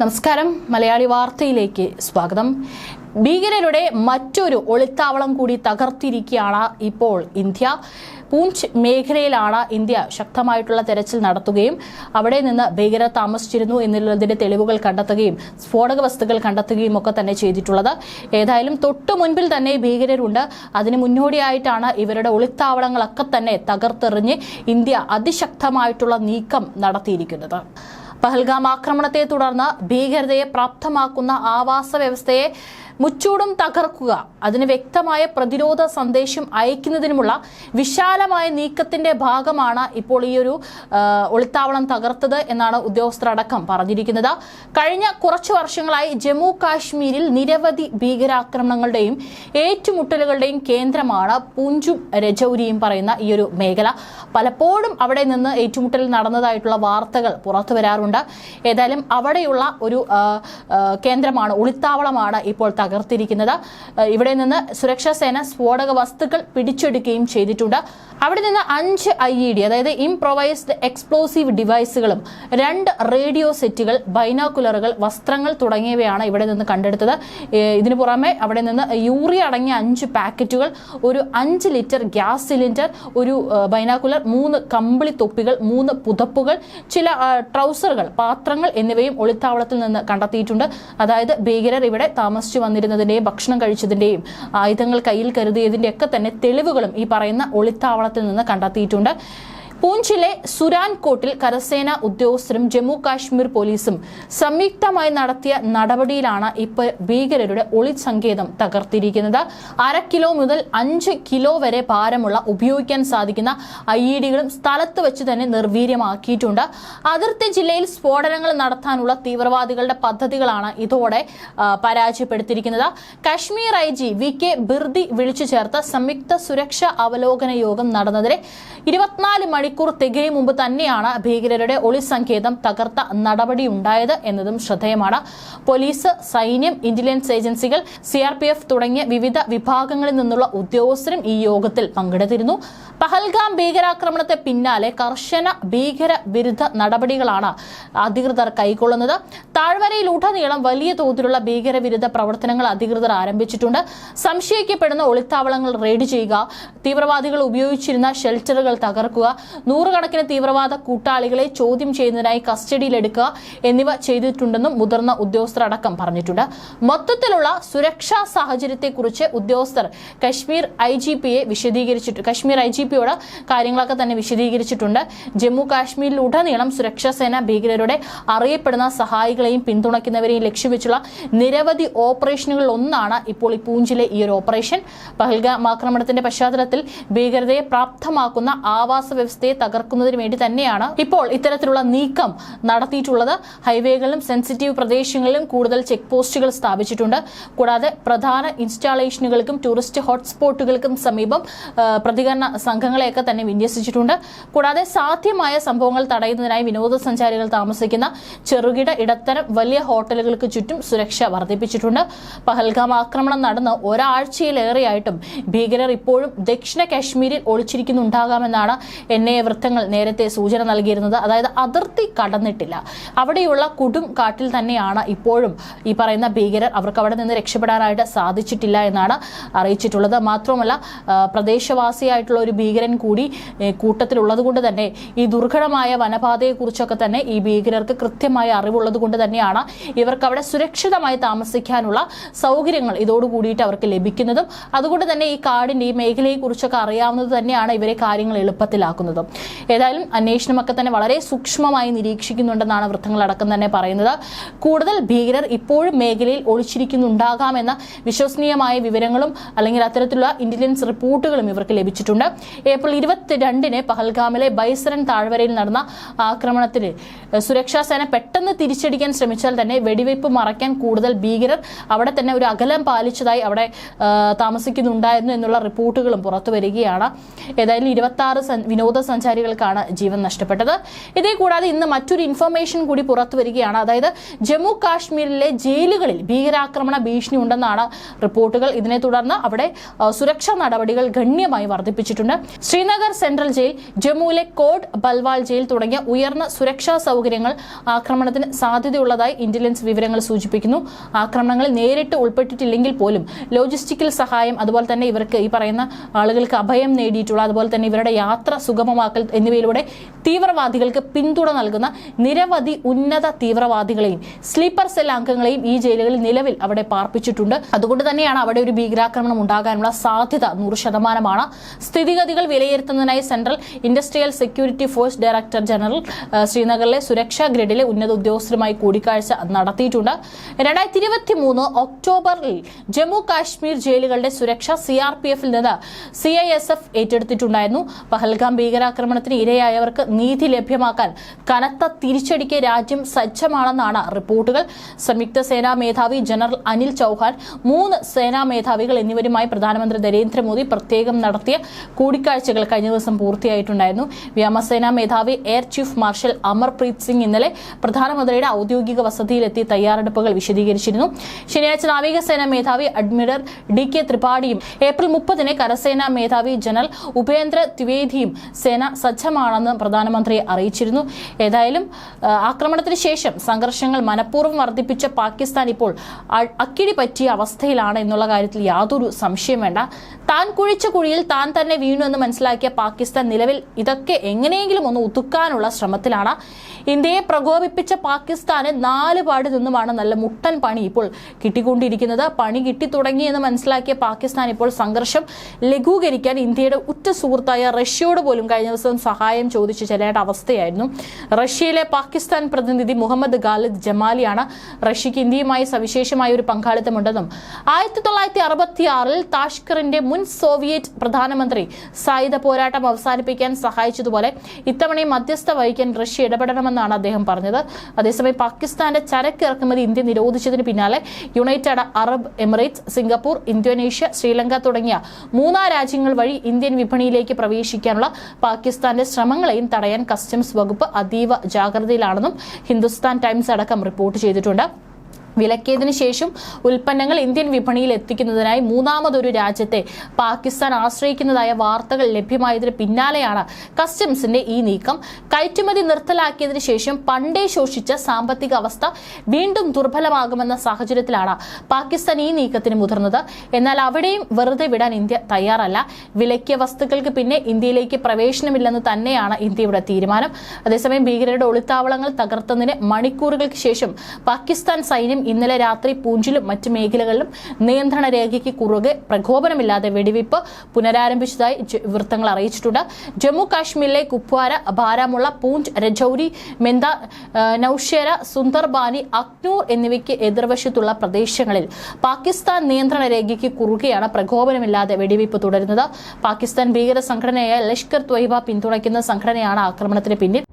നമസ്കാരം. മലയാളി വാർത്തയിലേക്ക് സ്വാഗതം. ഭീകരരുടെ മറ്റൊരു ഒളിത്താവളം കൂടി തകർത്തിരിക്കുകയാണ് ഇപ്പോൾ ഇന്ത്യ. പൂഞ്ച് മേഖലയിലാണ് ഇന്ത്യ ശക്തമായിട്ടുള്ള തെരച്ചിൽ നടത്തുകയും അവിടെ നിന്ന് ഭീകരർ താമസിച്ചിരുന്നു എന്നുള്ളതിന്റെ തെളിവുകൾ കണ്ടെത്തുകയും സ്ഫോടക വസ്തുക്കൾ കണ്ടെത്തുകയും ഒക്കെ തന്നെ ചെയ്തിട്ടുള്ളത്. ഏതായാലും തൊട്ടു മുൻപിൽ തന്നെ ഭീകരരുണ്ട്. അതിന് മുന്നോടിയായിട്ടാണ് ഇവരുടെ ഒളിത്താവളങ്ങളൊക്കെ തന്നെ തകർത്തെറിഞ്ഞ് ഇന്ത്യ അതിശക്തമായിട്ടുള്ള നീക്കം നടത്തിയിരിക്കുന്നത്. പഹൽഗാം ആക്രമണത്തെ തുടർന്ന് ഭീകരതയെ പ്രാപ്തമാക്കുന്ന ആവാസ വ്യവസ്ഥയെ മുച്ചൂടും തകർക്കുക. അതിന് വ്യക്തമായ പ്രതിരോധ സന്ദേശം അയക്കുന്നതിനുമുള്ള വിശാലമായ നീക്കത്തിന്റെ ഭാഗമാണ് ഇപ്പോൾ ഈ ഒരു ഒളിത്താവളം തകർത്തത് എന്നാണ് ഉദ്യോഗസ്ഥരടക്കം പറഞ്ഞിരിക്കുന്നത്. കഴിഞ്ഞ കുറച്ചു വർഷങ്ങളായി ജമ്മു കാശ്മീരിൽ നിരവധി ഭീകരാക്രമണങ്ങളുടെയും ഏറ്റുമുട്ടലുകളുടെയും കേന്ദ്രമാണ് പൂഞ്ചും രജൌരിയും പറയുന്ന ഈ ഒരു മേഖല. പലപ്പോഴും അവിടെ നിന്ന് ഏറ്റുമുട്ടൽ നടന്നതായിട്ടുള്ള വാർത്തകൾ പുറത്തു ഏതായാലും അവിടെയുള്ള ഒരു കേന്ദ്രമാണ് ഒളിത്താവളമാണ് ഇപ്പോൾ തകർത്തിരിക്കുന്നത്. ഇവിടെ നിന്ന് സുരക്ഷാ സേന സ്ഫോടക വസ്തുക്കൾ പിടിച്ചെടുക്കുകയും ചെയ്തിട്ടുണ്ട്. അവിടെ നിന്ന് അഞ്ച് ഐ ഇ ഡി അതായത് ഇംപ്രൊവൈസ്ഡ് എക്സ്പ്ലോസീവ് ഡിവൈസുകളും രണ്ട് റേഡിയോ സെറ്റുകൾ ബൈനോക്കുലറുകൾ വസ്ത്രങ്ങൾ തുടങ്ങിയവയാണ് ഇവിടെ നിന്ന് കണ്ടെടുത്തത്. ഇതിനു പുറമെ അവിടെ നിന്ന് യൂറിയ അടങ്ങിയ അഞ്ച് പാക്കറ്റുകൾ ഒരു അഞ്ച് ലിറ്റർ ഗ്യാസ് സിലിണ്ടർ ഒരു ബൈനോക്കുലർ മൂന്ന് കമ്പിളി തൊപ്പികൾ മൂന്ന് പുതപ്പുകൾ ചില ആ, പാത്രങ്ങൾ എന്നിവയും ഒളിത്താവളത്തിൽ നിന്ന് കണ്ടെത്തിയിട്ടുണ്ട്. അതായത് ഭീകരർ ഇവിടെ താമസിച്ചു വന്നിരുന്നതിന്റെയും ഭക്ഷണം കഴിച്ചതിന്റെയും ആയുധങ്ങൾ കയ്യിൽ കരുതിയതിന്റെ ഒക്കെ തന്നെ തെളിവുകളും ഈ പറയുന്ന ഒളിത്താവളത്തിൽ നിന്ന് കണ്ടെത്തിയിട്ടുണ്ട്. പൂഞ്ചിലെ സുരാൻകോട്ടിൽ കരസേന ഉദ്യോഗസ്ഥരും ജമ്മു കാശ്മീർ പോലീസും സംയുക്തമായി നടത്തിയ നടപടിയിലാണ് ഇപ്പോൾ ഭീകരരുടെ ഒളിസങ്കേതം തകർത്തിരിക്കുന്നത്. അര കിലോ മുതൽ അഞ്ച് കിലോ വരെ ഭാരമുള്ള ഉപയോഗിക്കാൻ സാധിക്കുന്ന ഐ ഇ സ്ഥലത്ത് വെച്ച് തന്നെ നിർവീര്യമാക്കിയിട്ടുണ്ട്. അതിർത്തി ജില്ലയിൽ സ്ഫോടനങ്ങൾ നടത്താനുള്ള തീവ്രവാദികളുടെ പദ്ധതികളാണ് ഇതോടെ പരാജയപ്പെടുത്തിയിരിക്കുന്നത്. Kashmir I G V K Birdi വിളിച്ചു ചേർത്ത സംയുക്ത സുരക്ഷാ അവലോകന യോഗം നടന്നതിന് ഇരുപത്തിനാല് മണിക്കൂർ തികയും മുമ്പ് തന്നെയാണ് ഭീകരരുടെ ഒളി സങ്കേതം തകർത്ത നടപടിയുണ്ടായത് എന്നതും ശ്രദ്ധേയമാണ്. പോലീസ് സൈന്യം ഇന്റലിജൻസ് ഏജൻസികൾ സി തുടങ്ങിയ വിവിധ വിഭാഗങ്ങളിൽ നിന്നുള്ള ഉദ്യോഗസ്ഥരും ഈ യോഗത്തിൽ പങ്കെടുത്തിരുന്നു. പഹൽഗാം ഭീകരാക്രമണത്തെ പിന്നാലെ കർശന ഭീകര വിരുദ്ധ നടപടികളാണ് അധികൃതർ കൈക്കൊള്ളുന്നത്. താഴ്വരയിൽ ഉടനീളം വലിയ തോതിലുള്ള ഭീകരവിരുദ്ധ പ്രവർത്തനങ്ങൾ അധികൃതർ ആരംഭിച്ചിട്ടുണ്ട്. സംശയിക്കപ്പെടുന്ന ഒളിത്താവളങ്ങൾ റെയ്ഡ് ചെയ്യുക തീവ്രവാദികൾ ഉപയോഗിച്ചിരുന്ന ഷെൽട്ടറുകൾ തകർക്കുക നൂറുകണക്കിന് തീവ്രവാദ കൂട്ടാളികളെ ചോദ്യം ചെയ്യുന്നതിനായി കസ്റ്റഡിയിലെടുക്കുക എന്നിവ ചെയ്തിട്ടുണ്ടെന്നും മുതിർന്ന ഉദ്യോഗസ്ഥർ അടക്കം പറഞ്ഞിട്ടുണ്ട്. മൊത്തത്തിലുള്ള സുരക്ഷാ സാഹചര്യത്തെക്കുറിച്ച് ഉദ്യോഗസ്ഥർ കശ്മീർ ഐ ജി പിയെ വിശദീകരിച്ചിട്ട് കശ്മീർ ഐ ജി പിയോട് കാര്യങ്ങളൊക്കെ തന്നെ വിശദീകരിച്ചിട്ടുണ്ട്. ജമ്മു കാശ്മീരിൽ സുരക്ഷാ സേന ഭീകരരുടെ അറിയപ്പെടുന്ന സഹായികളെയും പിന്തുണയ്ക്കുന്നവരെയും ലക്ഷ്യവെച്ചുള്ള നിരവധി ഓപ്പറേഷനുകളിൽ ഒന്നാണ് ഇപ്പോൾ ഈ പൂഞ്ചിലെ ഈ ഒരു ഓപ്പറേഷൻ. പഹൽഗാം ആക്രമണത്തിന്റെ പശ്ചാത്തലത്തിൽ ഭീകരതയെ പ്രാപ്തമാക്കുന്ന ആവാസ വ്യവസ്ഥയെ തകർക്കുന്നതിന് വേണ്ടി തന്നെയാണ് ഇപ്പോൾ ഇത്തരത്തിലുള്ള നീക്കം നടത്തിയിട്ടുള്ളത്. ഹൈവേകളിലും സെൻസിറ്റീവ് പ്രദേശങ്ങളിലും കൂടുതൽ ചെക്ക് പോസ്റ്റുകൾ സ്ഥാപിച്ചിട്ടുണ്ട്. കൂടാതെ പ്രധാന ഇൻസ്റ്റാളേഷനുകൾക്കും ടൂറിസ്റ്റ് ഹോട്ട്സ്പോട്ടുകൾക്കും സമീപം പ്രതികരണ സംഘങ്ങളെയൊക്കെ തന്നെ വിന്യസിച്ചിട്ടുണ്ട്. കൂടാതെ സാധ്യമായ സംഭവങ്ങൾ തടയുന്നതിനായി വിനോദസഞ്ചാരികൾ താമസിക്കുന്ന ചെറുകിട ഇടത്തരം വലിയ ഹോട്ടലുകൾക്ക് ചുറ്റും സുരക്ഷ വർദ്ധിപ്പിച്ചിട്ടുണ്ട്. പഹൽഗാം ആക്രമണം നടന്ന് ഒരാഴ്ചയിലേറെയായിട്ടും ഭീകരർ ഇപ്പോഴും ദക്ഷിണ കാശ്മീരിൽ ഒളിച്ചിരിക്കുന്നുണ്ടാകാമെന്നാണ് എൻ ഐ വൃത്തങ്ങൾ നേരത്തെ സൂചന നൽകിയിരുന്നത്. അതായത് അതിർത്തി കടന്നിട്ടില്ല. അവിടെയുള്ള കൊടും കാട്ടിൽ തന്നെയാണ് ഇപ്പോഴും ഈ പറയുന്ന ഭീകരർ അവർക്ക് അവിടെ നിന്ന് രക്ഷപ്പെടാനായിട്ട് സാധിച്ചിട്ടില്ല എന്നാണ് അറിയിച്ചിട്ടുള്ളത്. മാത്രമല്ല പ്രദേശവാസിയായിട്ടുള്ള ഒരു ഭീകരൻ കൂടി കൂട്ടത്തിലുള്ളത് കൊണ്ട് തന്നെ ഈ ദുർഘടമായ വനപാതയെക്കുറിച്ചൊക്കെ തന്നെ ഈ ഭീകരർക്ക് കൃത്യമായ അറിവുള്ളത് കൊണ്ട് തന്നെയാണ് ഇവർക്ക് അവിടെ സുരക്ഷിതമായി താമസിക്കാനുള്ള സൗകര്യങ്ങൾ ഇതോടുകൂടിയിട്ട് അവർക്ക് ലഭിക്കുന്നതും. അതുകൊണ്ട് തന്നെ ഈ കാടിന്റെ ഈ മേഖലയെക്കുറിച്ചൊക്കെ അറിയാവുന്നത് തന്നെയാണ് ഇവരെ കാര്യങ്ങൾ എളുപ്പത്തിലാക്കുന്നതും. ഏതായാലും അന്വേഷണമൊക്കെ തന്നെ വളരെ സൂക്ഷ്മമായി നിരീക്ഷിക്കുന്നുണ്ടെന്നാണ് വൃത്തങ്ങളടക്കം തന്നെ പറയുന്നത്. കൂടുതൽ ഭീകരർ ഇപ്പോഴും മേഖലയിൽ ഒളിച്ചിരിക്കുന്നുണ്ടാകാമെന്ന വിശ്വസനീയമായ വിവരങ്ങളും അല്ലെങ്കിൽ അത്തരത്തിലുള്ള ഇന്റലിജൻസ് റിപ്പോർട്ടുകളും ഇവർക്ക് ലഭിച്ചിട്ടുണ്ട്. ഏപ്രിൽ ഇരുപത്തിരണ്ടിന് പഹൽഗാമിലെ ബൈസരൻ താഴ്വരയിൽ നടന്ന ആക്രമണത്തിൽ സുരക്ഷാ സേന പെട്ടെന്ന് തിരിച്ചടിക്കാൻ ശ്രമിച്ചാൽ തന്നെ വെടിവയ്പ് മറയ്ക്കാൻ കൂടുതൽ ഭീകരർ അവിടെ തന്നെ ഒരു അകലം പാലിച്ചതായി അവിടെ താമസിക്കുന്നുണ്ടായിരുന്നു എന്നുള്ള റിപ്പോർട്ടുകളും പുറത്തു വരികയാണ് ഏതായാലും ഇരുപത്തി ആറ് വിനോദ വിനോദസഞ്ചാരികൾക്കാണ് ജീവൻ നഷ്ടപ്പെട്ടത്. ഇതേ കൂടാതെ ഇന്ന് മറ്റൊരു ഇൻഫർമേഷൻ കൂടി പുറത്തു വരികയാണ്. അതായത് ജമ്മു കാശ്മീരിലെ ജയിലുകളിൽ ഭീകരാക്രമണ ഭീഷണി ഉണ്ടെന്നാണ് റിപ്പോർട്ടുകൾ. ഇതിനെ തുടർന്ന് അവിടെ സുരക്ഷാ നടപടികൾ ഗണ്യമായി വർദ്ധിപ്പിച്ചിട്ടുണ്ട്. ശ്രീനഗർ സെൻട്രൽ ജയിൽ ജമ്മുവിലെ കോട്ട് ബൽവാൾ ജയിൽ തുടങ്ങിയ ഉയർന്ന സുരക്ഷാ സൗകര്യങ്ങൾ ആക്രമണത്തിന് സാധ്യതയുള്ളതായി ഇന്റലിജൻസ് വിവരങ്ങൾ സൂചിപ്പിക്കുന്നു. ആക്രമണങ്ങളിൽ നേരിട്ട് ഉൾപ്പെട്ടിട്ടില്ലെങ്കിൽ പോലും ലോജിസ്റ്റിക്കൽ സഹായം അതുപോലെ തന്നെ ഇവർക്ക് ഈ പറയുന്ന ആളുകൾക്ക് അഭയം നേടിയിട്ടുള്ള അതുപോലെ തന്നെ ഇവരുടെ യാത്ര സുഗമമാക്കൽ എന്നിവയിലൂടെ തീവ്രവാദികൾക്ക് പിന്തുണ നൽകുന്ന നിരവധി ഉന്നത തീവ്രവാദികളെയും സ്ലീപ്പർ സെൽ അംഗങ്ങളെയും ഈ ജയിലുകളിൽ നിലവിൽ അവിടെ പാർപ്പിച്ചിട്ടുണ്ട്. അതുകൊണ്ട് തന്നെയാണ് അവിടെ ഒരു ഭീകരാക്രമണം ഉണ്ടാകാനുള്ള സാധ്യത നൂറ് ശതമാനമാണ്. സ്ഥിതിഗതികൾ വിലയിരുത്തുന്നതിനായി central industrial security force director general ശ്രീനഗറിലെ സുരക്ഷാ ഗ്രേഡിലെ ഉന്നത ഉദ്യോഗസ്ഥരുമായി കൂടിക്കാഴ്ച നടത്തിയിട്ടുണ്ട്. രണ്ടായിരത്തി ഇരുപത്തി മൂന്ന് ഒക്ടോബറിൽ ജമ്മു കാശ്മീർ ജയിലുകളുടെ സുരക്ഷ സി ആർ പി എഫിൽ നിന്ന് സി ഐ എസ് എഫ് ഏറ്റെടുത്തിട്ടുണ്ടായിരുന്നു. പഹൽഗാം ഭീകരാക്രമണത്തിന് ഇരയായവർക്ക് നീതി ലഭ്യമാക്കാൻ കനത്ത തിരിച്ചടിക്ക് രാജ്യം സജ്ജമാണെന്നാണ് റിപ്പോർട്ടുകൾ. സംയുക്ത സേനാ മേധാവി ജനറൽ അനിൽ ചൌഹാൻ മൂന്ന് സേനാ മേധാവികൾ എന്നിവരുമായി പ്രധാനമന്ത്രി നരേന്ദ്രമോദി പ്രത്യേകം നടത്തിയ കൂടിക്കാഴ്ചകൾ കഴിഞ്ഞ ദിവസം പൂർത്തിയായിട്ടുണ്ടായിരുന്നു. വ്യോമസേനാ മേധാവി air chief marshal Amarpreet Singh ഇന്നലെ പ്രധാനമന്ത്രിയുടെ ഔദ്യോഗിക വസതിയിലെത്തി തയ്യാറെടുപ്പുകൾ വിശദീകരിച്ചിരുന്നു. ശനിയാഴ്ച നാവികസേനാ മേധാവി അഡ്മിറൽ ഡി കെ ത്രിപാഠിയും ഏപ്രിൽ മുപ്പതിന് കരസേനാ മേധാവി ജനറൽ ഉപേന്ദ്ര ദ്വിവേദിയും സേന സജ്ജമാണെന്ന് പ്രധാനമന്ത്രി അറിയിച്ചിരുന്നു. ഏതായാലും ആക്രമണത്തിന് ശേഷം സംഘർഷങ്ങൾ മനഃപൂർവം വർദ്ധിപ്പിച്ച പാകിസ്ഥാൻ ഇപ്പോൾ അക്കിടി പറ്റിയ അവസ്ഥയിലാണ് എന്നുള്ള കാര്യത്തിൽ യാതൊരു സംശയം വേണ്ട. താൻ കുഴിച്ച കുഴിയിൽ താൻ തന്നെ വീണു എന്ന് മനസ്സിലാക്കിയ പാകിസ്ഥാൻ നിലവിൽ ഇതൊക്കെ എങ്ങനെയെങ്കിലും ഒന്ന് ഒതുക്കാനുള്ള ശ്രമത്തിലാണ്. ഇന്ത്യയെ പ്രകോപിപ്പിച്ച പാകിസ്ഥാന് നാല് പാട് നിന്നുമാണ് നല്ല മുട്ടൻ പണി ഇപ്പോൾ കിട്ടിക്കൊണ്ടിരിക്കുന്നത്. പണി കിട്ടി തുടങ്ങി എന്ന് മനസ്സിലാക്കിയ പാകിസ്ഥാൻ ഇപ്പോൾ സംഘർഷം ലഘൂകരിക്കാൻ ഇന്ത്യയുടെ ഉറ്റ സുഹൃത്തായ റഷ്യയോട് പോലും കഴിഞ്ഞ ദിവസം സഹായം ചോദിച്ചു ചെല്ലേണ്ട അവസ്ഥയായിരുന്നു. റഷ്യയിലെ പാകിസ്ഥാൻ പ്രതിനിധി മുഹമ്മദ് ഖാലിദ് ജമാലിയാണ് റഷ്യക്ക് ഇന്ത്യയുമായി സവിശേഷമായ ഒരു പങ്കാളിത്തമുണ്ടെന്നും ആയിരത്തി തൊള്ളായിരത്തി അറുപത്തി ആറിൽ താഷ്കറിന്റെ മുൻ സോവിയറ്റ് പ്രധാനമന്ത്രി സായുധ പോരാട്ടം അവസാനിപ്പിക്കാൻ സഹായിച്ചതുപോലെ ഇത്തവണയും മധ്യസ്ഥ വഹിക്കാൻ റഷ്യ ഇടപെടണമെന്നാണ് അദ്ദേഹം പറഞ്ഞത്. അതേസമയം പാകിസ്ഥാന്റെ ചരക്ക് ഇറക്കുമതി ഇന്ത്യ നിരോധിച്ചതിന് പിന്നാലെ United Arab Emirates Singapore Indonesia Sri തുടങ്ങിയ മൂന്നാം രാജ്യങ്ങൾ വഴി ഇന്ത്യൻ വിപണിയിലേക്ക് പ്രവേശിക്കാനുള്ള പാകിസ്ഥാന്റെ ശ്രമങ്ങളെയും തടയാൻ കസ്റ്റംസ് വകുപ്പ് അതീവ ജാഗ്രതയിലാണെന്നും ഹിന്ദുസ്ഥാൻ ടൈംസ് അടക്കം റിപ്പോർട്ട് ചെയ്തിട്ടുണ്ട്. വിലക്കിയതിനു ശേഷം ഉൽപ്പന്നങ്ങൾ ഇന്ത്യൻ വിപണിയിൽ എത്തിക്കുന്നതിനായി മൂന്നാമതൊരു രാജ്യത്തെ പാകിസ്ഥാൻ ആശ്രയിക്കുന്നതായ വാർത്തകൾ ലഭ്യമായതിന് പിന്നാലെയാണ് കസ്റ്റംസിന്റെ ഈ നീക്കം. കയറ്റുമതി നിർത്തലാക്കിയതിനു ശേഷം പണ്ടേ ശോഷിച്ച സാമ്പത്തിക അവസ്ഥ വീണ്ടും ദുർബലമാകുമെന്ന സാഹചര്യത്തിലാണ് പാകിസ്ഥാൻ ഈ നീക്കത്തിന് മുതിർന്നത്. എന്നാൽ അവിടെയും വെറുതെ വിടാൻ ഇന്ത്യ തയ്യാറല്ല. വിലക്കിയ വസ്തുക്കൾക്ക് പിന്നെ ഇന്ത്യയിലേക്ക് പ്രവേശനമില്ലെന്ന് തന്നെയാണ് ഇന്ത്യയുടെ തീരുമാനം. അതേസമയം ഭീകരരുടെ ഒളിത്താവളങ്ങൾ തകർത്തതിന് മണിക്കൂറുകൾക്ക് ശേഷം പാകിസ്ഥാൻ സൈന്യം ഇന്നലെ രാത്രി പൂഞ്ചിലും മറ്റ് മേഖലകളിലും നിയന്ത്രണ രേഖയ്ക്ക് കുറുകെ പ്രകോപനമില്ലാതെ വെടിവയ്പ് പുനരാരംഭിച്ചതായി വൃത്തങ്ങൾ അറിയിച്ചിട്ടുണ്ട്. ജമ്മു കാശ്മീരിലെ കുപ്വാര ബാരാമുള്ള പൂഞ്ച് രജൌരി മെന്ത നൌഷേര സുന്ദർബാനി അക്നൂർ എന്നിവയ്ക്ക് എതിർവശത്തുള്ള പ്രദേശങ്ങളിൽ പാകിസ്ഥാൻ നിയന്ത്രണ രേഖയ്ക്ക് കുറുകെയാണ് പ്രകോപനമില്ലാതെ വെടിവയ്പ് തുടരുന്നത്. പാകിസ്ഥാൻ ഭീകര സംഘടനയായ ലഷ്കർ ത്വയ്ബ പിന്തുണയ്ക്കുന്ന സംഘടനയാണ് ആക്രമണത്തിന് പിന്നിൽ.